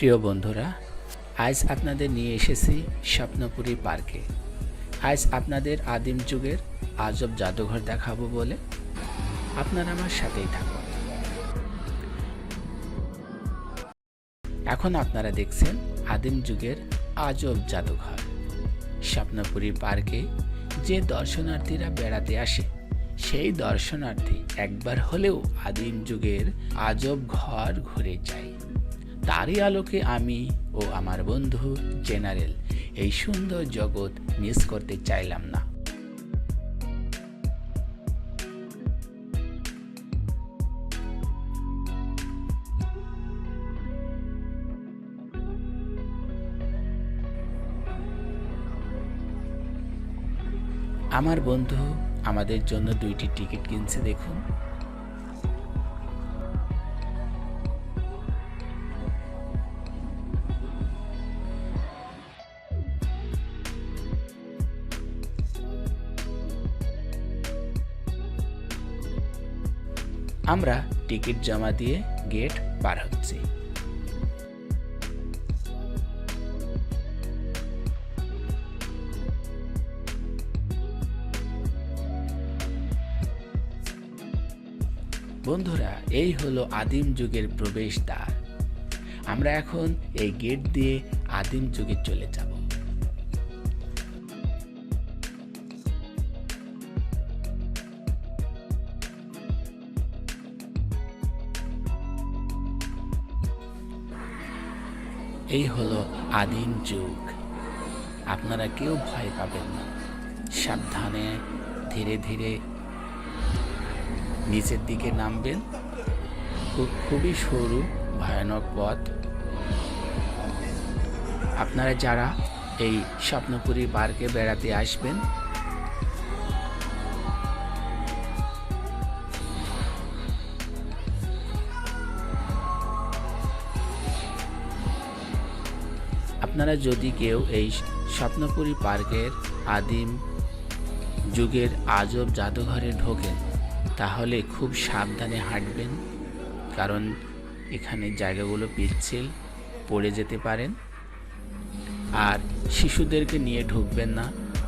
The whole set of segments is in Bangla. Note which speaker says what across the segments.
Speaker 1: প্রিয় বন্ধুরা, আজ আপনাদের নিয়ে এসেছি স্বপ্নপুরী পার্কে। আজ আপনাদের আদিম যুগের আজব জাদুঘর দেখাবো বলে। আপনারা আমার সাথেই থাকুন। এখন আপনারা দেখছেন আদিম যুগের আজব জাদুঘর। স্বপ্নপুরী পার্কে যে দর্শনার্থীরা বেড়াতে আসে, সেই দর্শনার্থী একবার হলেও আদিম যুগের আজব ঘর ঘুরে যায়। তারই আলোকে আমি ও আমার বন্ধু জেনারেল এই সুন্দর জগৎ মিস করতে চাইলাম না। আমার বন্ধু, আমাদের জন্য দুইটি টিকিট কিনছে, দেখুন। আমরা টিকিট জমা দিয়ে গেট পার হচ্ছি। বন্ধুরা, এই হলো আদিম যুগের প্রবেশ প্রবেশদ্বার। আমরা এখন এই গেট দিয়ে আদিম যুগে চলে যাব। এই হলো আদিম যুগ। আপনারা কেউ ভয় পাবেন না। সাবধানে, ধীরে ধীরে নিচের দিকে নামবেন। খুব খুবই সরু, ভয়ানক পথ। আপনারা যারা এই স্বপ্নপুরী পার্কে বেড়াতে আসবেন আপনারা যদি কেউ এই স্বপ্নপুরী পার্কের আদিম যুগের আজব জাদুঘরে ঢোকেন, তাহলে খুব সাবধানে হাঁটবেন, কারণ এখানে জায়গাগুলো পিচ্ছিল, পড়ে যেতে পারেন। আর শিশুদেরকে নিয়ে ঢুকবেন না,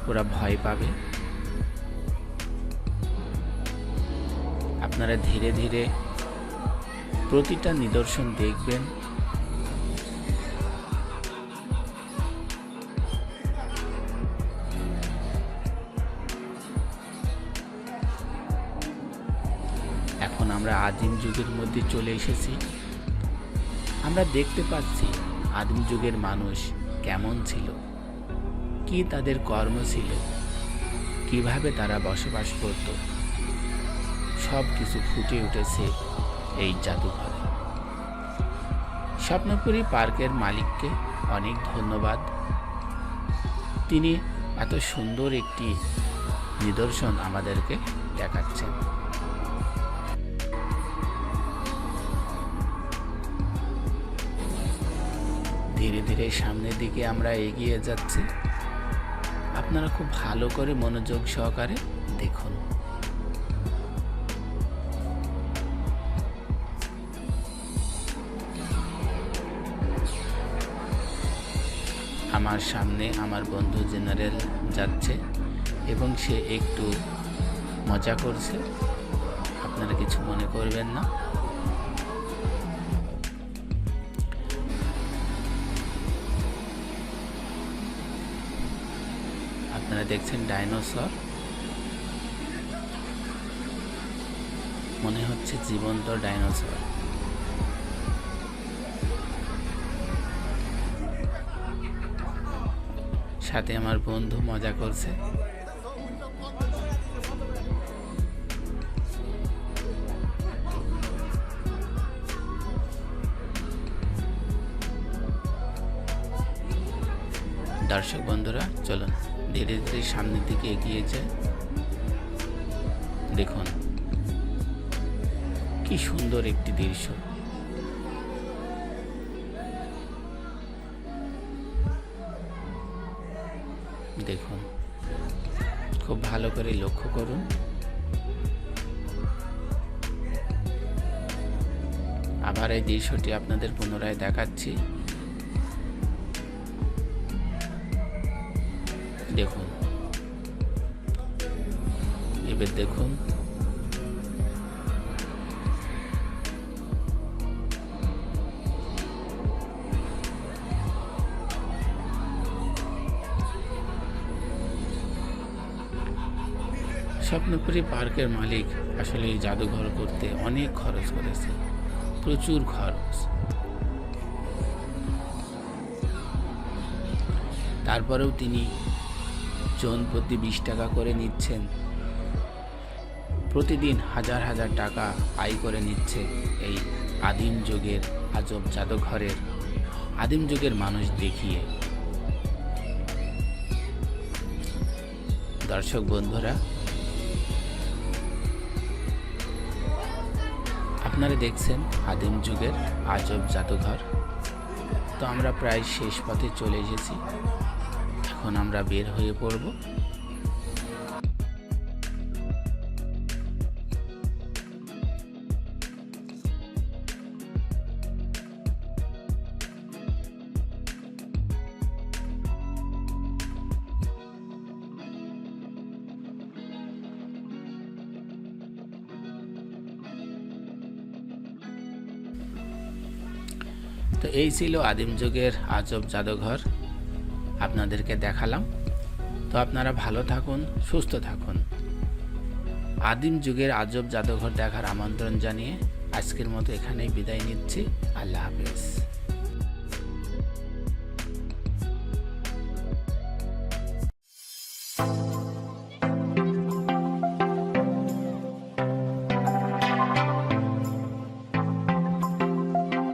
Speaker 1: ওরা ভয় পাবে। আপনারা ধীরে ধীরে প্রতিটা নিদর্শন দেখবেন এখন আমরা আদিম যুগের মধ্যে চলে এসেছি। আমরা দেখতে পাচ্ছি আদিম যুগের মানুষ কেমন ছিল, কি তাদের কর্ম ছিল, কীভাবে তারা বসবাস করত। সব কিছু ফুটে উঠেছে এই জাদুঘরে। স্বপ্নপুরী পার্কের মালিককে অনেক ধন্যবাদ। তিনি এত সুন্দর একটি নিদর্শন আমাদেরকে দেখাচ্ছেন। ধীরে ধীরে সামনের দিকে আমরা এগিয়ে যাচ্ছি। আপনারা খুব ভালো করে মনোযোগ সহকারে দেখুন। আমার সামনে আমার বন্ধু জেনারেল যাচ্ছে এবং সে একটু মজা করছে। আপনারা কিছু মনে করবেন না। আপনারা দেখছেন ডাইনোসর। মনে হচ্ছে জীবন্ত ডাইনোসর। সাথে আমার বন্ধু মজা করছে। দর্শক বন্ধুরা, চলুন। ধীরে ধীরে সামনের দিকে এগিয়ে যায়। দেখুন, কি সুন্দর একটি দৃশ্য। দেখুন, খুব ভালো করে লক্ষ্য করুন। আবার এই দৃশ্যটি আপনাদের পুনরায় দেখাচ্ছি। দেখুন। এবার দেখুন। স্বপ্নপুরী পার্কের মালিক আসলে এই জাদুঘর করতে অনেক খরচ করেছে। প্রচুর খরচ। তারপরেও তিনি জন প্রতি বিশ টাকা করে নিচ্ছেন। প্রতিদিন হাজার হাজার টাকা আয় করে নিচ্ছে এই আদিম যুগের আজব জাদুঘরের, আদিম যুগের মানুষ দেখিয়ে। দর্শক বন্ধুরা, আপনারা দেখছেন আদিম যুগের আজব জাদুঘর। তো আমরা প্রায় শেষ পথে চলে এসেছি। এখন আমরা বের হয়ে পড়ব। তো এই ছিল আদিম যুগের আজব জাদুঘর। আপনাদেরকে দেখালাম। তো আপনারা ভালো থাকুন, সুস্থ থাকুন। আদিম যুগের আজব জাদুঘর দেখার আমন্ত্রণ জানিয়ে আজকের মতো এখানেই বিদায় নিচ্ছি। আল্লাহ হাফেজ।